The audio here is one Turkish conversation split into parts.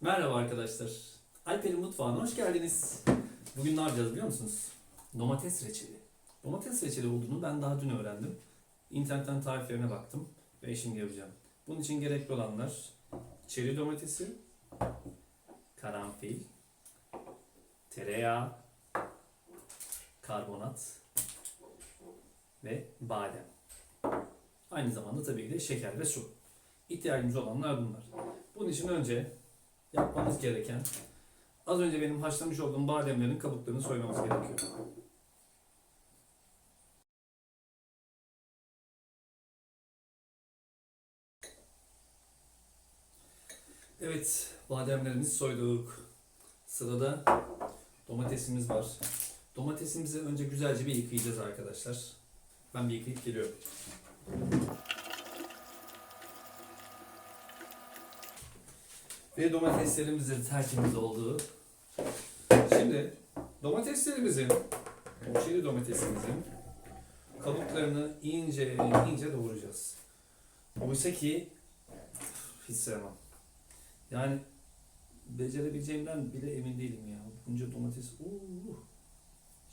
Merhaba arkadaşlar. Alper'in mutfağına hoş geldiniz. Bugün ne yapacağız biliyor musunuz? Domates reçeli. Domates reçeli olduğunu ben daha dün öğrendim. İnternetten tariflerine baktım ve şimdi yapacağım. Bunun için gerekli olanlar çeri domatesi, karanfil, tereyağı, karbonat ve badem. Aynı zamanda tabii ki de şeker ve su. İhtiyacımız olanlar bunlar. Bunun için önce yapmamız gereken az önce benim haşlamış olduğum bademlerin kabuklarını soymamız gerekiyor. Evet, bademlerimizi soyduk. Sırada domatesimiz var. Domatesimizi önce güzelce bir yıkayacağız arkadaşlar. Ben bir yıkayıp geliyorum. Ve domateslerimiz de tertemiz oldu. Şimdi domateslerimizin, çeri domatesimizin kabuklarını ince ince doğrayacağız. Oysa ki hiç sevmem. Yani becerebileceğimden bile emin değilim ya. Bunca domates. Uh,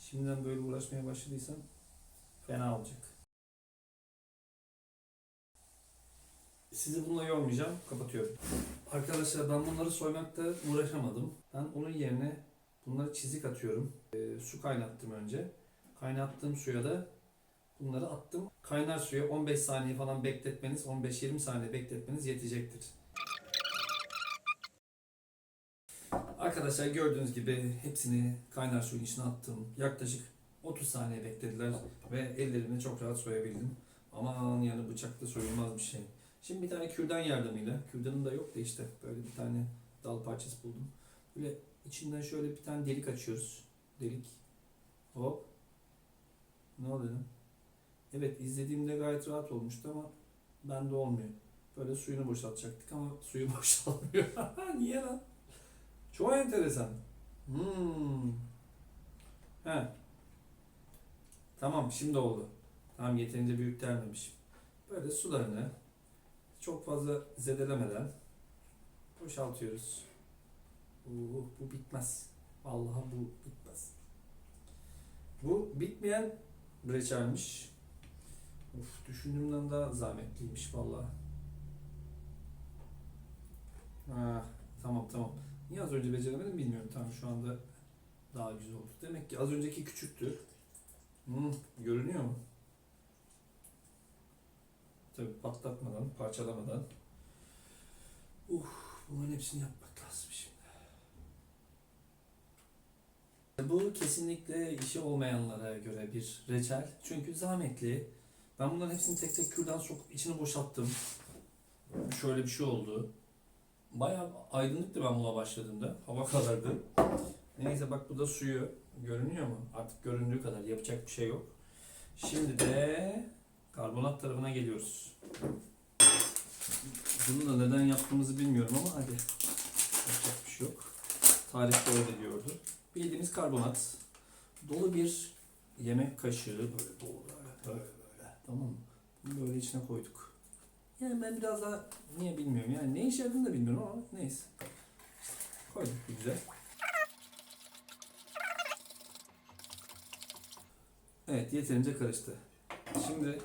şimdiden böyle uğraşmaya başladıysam fena olacak. Sizi bununla yormayacağım. Kapatıyorum. Arkadaşlar ben bunları soymakta uğraşamadım. Ben onun yerine bunları çizik atıyorum. Ee, su kaynattım önce. Kaynattığım suya da bunları attım. Kaynar suya 15 saniye falan bekletmeniz, 15-20 saniye bekletmeniz yetecektir. Arkadaşlar gördüğünüz gibi hepsini kaynar suyun içine attım. Yaklaşık 30 saniye beklediler ve ellerimi çok rahat soyabildim. Aman yani bıçakla soyulmaz bir şey. Şimdi bir tane kürdan yardımıyla, kürdanım da yok da işte böyle bir tane dal parçası buldum. Böyle içinden şöyle bir tane delik açıyoruz. Delik. Hop. Ne oluyor? Evet izlediğimde gayet rahat olmuştu ama bende olmuyor. Böyle suyunu boşaltacaktık ama suyu boşalmıyor. Niye lan? Çok enteresan. Hmm. He. Tamam şimdi oldu. Tamam yeterince büyük delmemişim. Böyle sularını çok fazla zedelemeden boşaltıyoruz. Uh, bu bitmez. Vallahi bu bitmez. Bu bitmeyen reçelmiş. Uf, düşündüğümden daha zahmetliymiş vallahi. Ha, tamam tamam. Niye az önce beceremedim bilmiyorum. Tamam şu anda daha güzel oldu. Demek ki az önceki küçüktü. Hmm, görünüyor mu? Tabii patlatmadan, parçalamadan. Uh, bunların hepsini yapmak lazım şimdi. Bu kesinlikle işi olmayanlara göre bir reçel. Çünkü zahmetli. Ben bunların hepsini tek tek kürdan sokup içine boşalttım. Şöyle bir şey oldu. Bayağı aydınlıktı ben buna başladığımda. Hava karardı. Neyse bak bu da suyu. Görünüyor mu? Artık göründüğü kadar yapacak bir şey yok. Şimdi de karbonat tarafına geliyoruz. Bunu da neden yaptığımızı bilmiyorum ama hadi. Yapacak bir şey yok. Tarifte öyle diyordu. Bildiğimiz karbonat. Dolu bir yemek kaşığı böyle dolu böyle böyle. Tamam mı? Bunu böyle içine koyduk. Yani ben biraz daha niye bilmiyorum yani ne işe yaradığını da bilmiyorum ama neyse. Koyduk güzel. Evet yeterince karıştı. Şimdi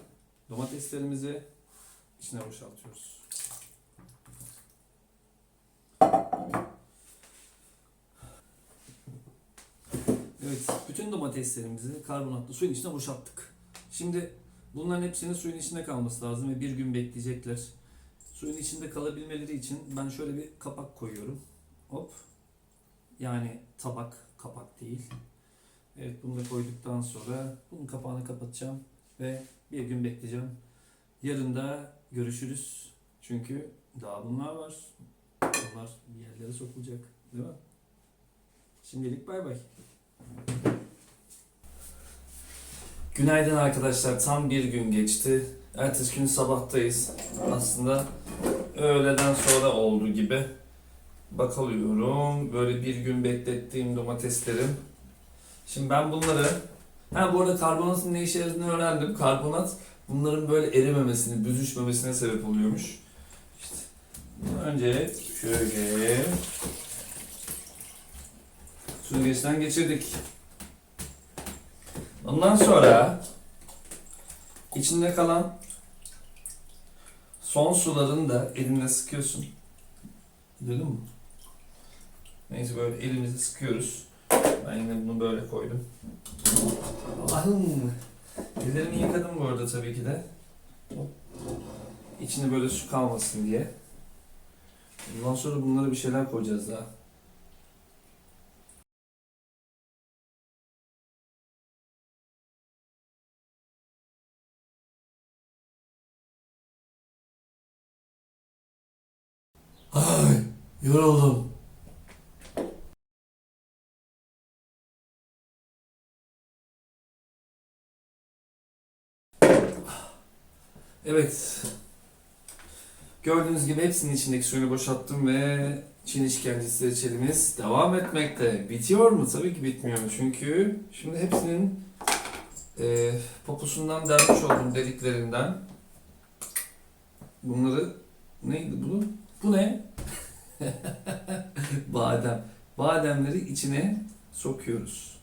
domateslerimizi içine boşaltıyoruz. Evet, bütün domateslerimizi karbonatlı suyun içine boşalttık. Şimdi bunların hepsinin suyun içinde kalması lazım ve bir gün bekleyecekler. Suyun içinde kalabilmeleri için ben şöyle bir kapak koyuyorum. Hop. Yani tabak, kapak değil. Evet bunu da koyduktan sonra bunun kapağını kapatacağım ve bir gün bekleyeceğim. Yarın da görüşürüz. Çünkü daha bunlar var. Bunlar bir yerlere sokulacak. Değil mi? Şimdilik bay bay. Günaydın arkadaşlar. Tam bir gün geçti. Ertesi gün sabahtayız. Aslında öğleden sonra oldu gibi. Bakalıyorum. Böyle bir gün beklettiğim domateslerim. Şimdi ben bunları... Ha bu arada karbonatın ne işe yaradığını öğrendim. Karbonat bunların böyle erimemesini, büzüşmemesine sebep oluyormuş. İşte önce şöyle süzgeçten geçirdik. Ondan sonra içinde kalan son sularını da elinle sıkıyorsun. Duydun mu? Neyse böyle elimizi sıkıyoruz. Ben yine bunu böyle koydum. Allah'ım. Ellerimi yıkadım bu arada tabii ki de. İçine böyle su kalmasın diye. Bundan sonra bunlara bir şeyler koyacağız daha. Ay, yoruldum. Evet. Gördüğünüz gibi hepsinin içindeki suyunu boşalttım ve Çin işkencesi reçelimiz devam etmekte. Bitiyor mu? Tabii ki bitmiyor. Çünkü şimdi hepsinin e, poposundan dermiş olduğum deliklerinden bunları neydi bu? Bu ne? Badem. Bademleri içine sokuyoruz.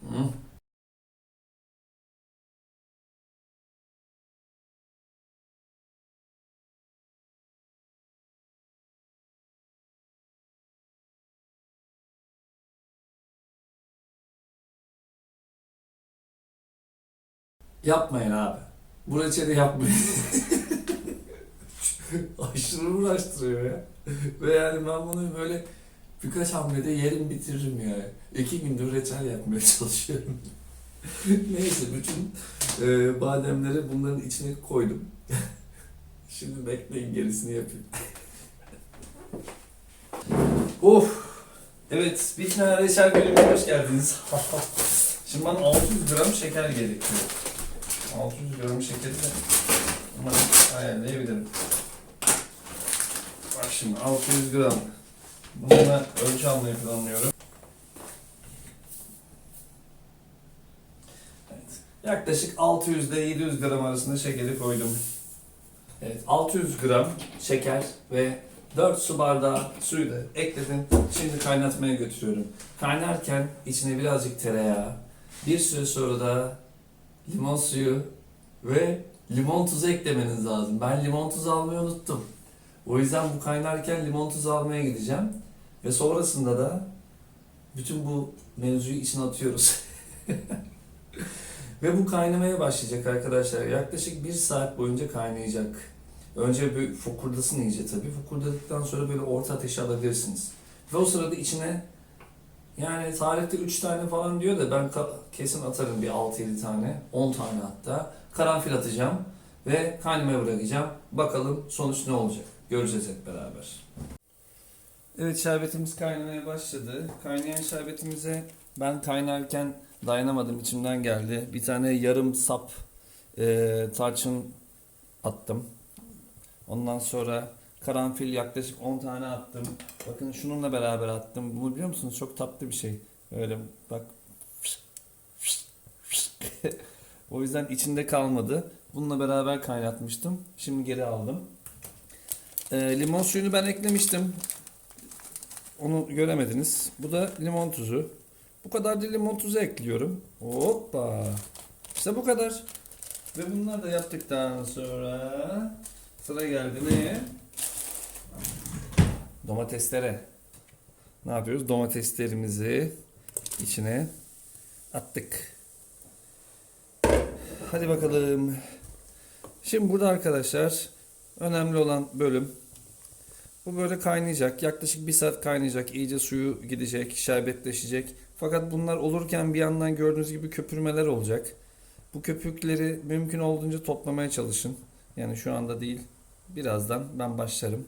Hı. Yapmayın abi. Bu reçeli yapmayın. Aşırı uğraştırıyor ya. Ve yani ben bunu böyle birkaç hamlede yerim bitiririm yani. İki gündür reçel yapmaya çalışıyorum. Neyse bütün e, bademleri bunların içine koydum. Şimdi bekleyin gerisini yapayım. of! Evet, bir tane reçel bölümüne hoş geldiniz. Şimdi bana 600 gram şeker gerekiyor. 600 gram şekeri de ayarlayabilirim. Bak şimdi 600 gram. Bununla ölçü almayı planlıyorum. Evet. Yaklaşık 600 ile 700 gram arasında şekeri koydum. Evet, 600 gram şeker ve 4 su bardağı suyu da ekledim. Şimdi kaynatmaya götürüyorum. Kaynarken içine birazcık tereyağı, bir süre sonra da limon suyu ve limon tuzu eklemeniz lazım. Ben limon tuzu almayı unuttum. O yüzden bu kaynarken limon tuzu almaya gideceğim. Ve sonrasında da bütün bu mevzuyu içine atıyoruz. ve bu kaynamaya başlayacak arkadaşlar. Yaklaşık bir saat boyunca kaynayacak. Önce bir fokurdasın iyice tabii. Fokurdadıktan sonra böyle orta ateşe alabilirsiniz. Ve o sırada içine yani tarihte 3 tane falan diyor da ben kesin atarım bir 6-7 tane, 10 tane hatta. Karanfil atacağım ve kaynamaya bırakacağım. Bakalım sonuç ne olacak? Göreceğiz hep beraber. Evet şerbetimiz kaynamaya başladı. Kaynayan şerbetimize ben kaynarken dayanamadım içimden geldi. Bir tane yarım sap e, tarçın attım. Ondan sonra karanfil yaklaşık 10 tane attım. Bakın şununla beraber attım. Bu biliyor musunuz çok tatlı bir şey. Öyle bak. o yüzden içinde kalmadı. Bununla beraber kaynatmıştım. Şimdi geri aldım. Ee, limon suyunu ben eklemiştim. Onu göremediniz. Bu da limon tuzu. Bu kadar da limon tuzu ekliyorum. Hoppa. İşte bu kadar. Ve bunları da yaptıktan sonra sıra geldi neye? Domateslere. Ne yapıyoruz? Domateslerimizi içine attık. Hadi bakalım. Şimdi burada arkadaşlar önemli olan bölüm bu böyle kaynayacak. Yaklaşık bir saat kaynayacak. İyice suyu gidecek, şerbetleşecek. Fakat bunlar olurken bir yandan gördüğünüz gibi köpürmeler olacak. Bu köpükleri mümkün olduğunca toplamaya çalışın. Yani şu anda değil. Birazdan ben başlarım.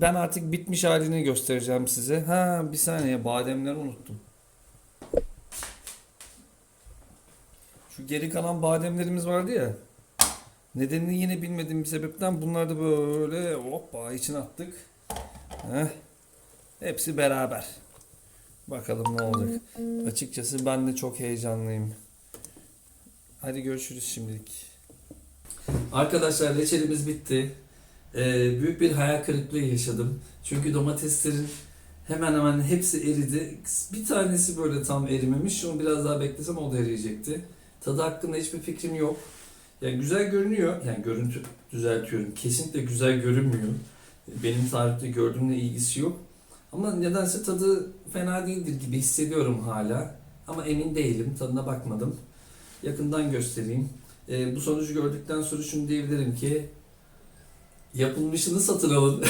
Ben artık bitmiş halini göstereceğim size. Ha bir saniye bademleri unuttum. Şu geri kalan bademlerimiz vardı ya. Nedenini yine bilmediğim bir sebepten bunları da böyle hoppa içine attık. Heh. Hepsi beraber. Bakalım ne olacak. Açıkçası ben de çok heyecanlıyım. Hadi görüşürüz şimdilik. Arkadaşlar reçelimiz bitti. Ee, büyük bir hayal kırıklığı yaşadım. Çünkü domateslerin Hemen hemen hepsi eridi. Bir tanesi böyle tam erimemiş. Onu biraz daha beklesem o da eriyecekti. Tadı hakkında hiçbir fikrim yok. Yani güzel görünüyor. Yani görüntü düzeltiyorum. Kesinlikle güzel görünmüyor. Benim tarifte gördüğümle ilgisi yok. Ama nedense tadı fena değildir gibi hissediyorum hala. Ama emin değilim. Tadına bakmadım. Yakından göstereyim. Ee, bu sonucu gördükten sonra şunu diyebilirim ki yapılmışını satın alın.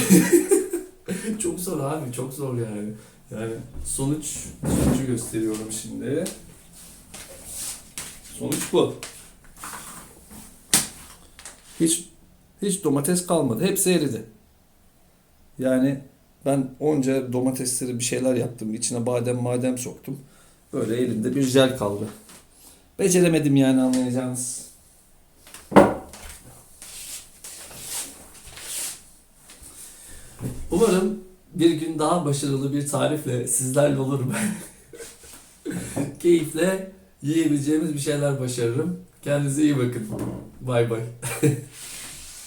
çok zor abi, çok zor yani. Yani sonuç sonucu gösteriyorum şimdi. Sonuç bu. Hiç hiç domates kalmadı. Hepsi eridi. Yani ben onca domatesleri bir şeyler yaptım. İçine badem madem soktum. Böyle elimde bir jel kaldı. Beceremedim yani anlayacağınız. Umarım bir gün daha başarılı bir tarifle sizlerle olurum. Keyifle yiyebileceğimiz bir şeyler başarırım. Kendinize iyi bakın. Bay bay.